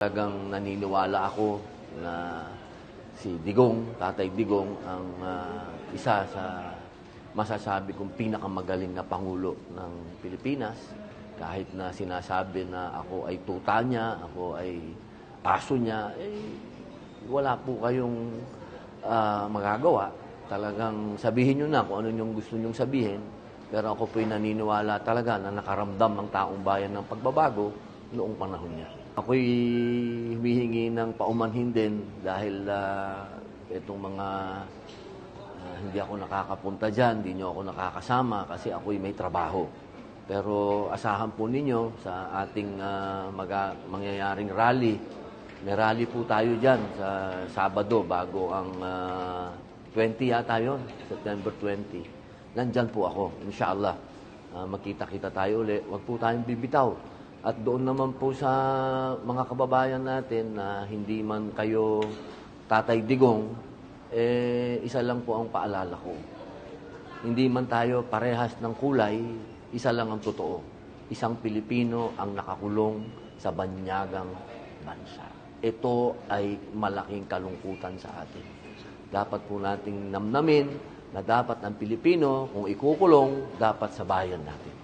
Talagang naniniwala ako na si Digong, Tatay Digong, ang ah, isa sa masasabi kong pinakamagaling na Pangulo ng Pilipinas. Kahit na sinasabi na ako ay tuta niya, ako ay aso niya, eh, wala po kayong ah, magagawa. Talagang sabihin nyo na kung ano yung gusto nyong sabihin. Pero ako po'y naniniwala talaga na nakaramdam ang taong bayan ng pagbabago noong panahon niya. Ako'y humihingi ng paumanhin din dahil ah, itong mga ah, hindi ako nakakapunta dyan, hindi nyo ako nakakasama kasi ako'y may trabaho. Pero asahan po ninyo sa ating ah, maga- mangyayaring rally. May rally po tayo dyan sa Sabado bago ang ah, 20 yata yun, September 20. Nandyan po ako, inshallah. Ah, magkita-kita tayo ulit. Huwag po tayong bibitaw. At doon naman po sa mga kababayan natin na hindi man kayo tatay digong, eh, isa lang po ang paalala ko. Hindi man tayo parehas ng kulay, isa lang ang totoo. Isang Pilipino ang nakakulong sa banyagang bansa. Ito ay malaking kalungkutan sa atin. Dapat po nating namnamin na dapat ang Pilipino, kung ikukulong, dapat sa bayan natin.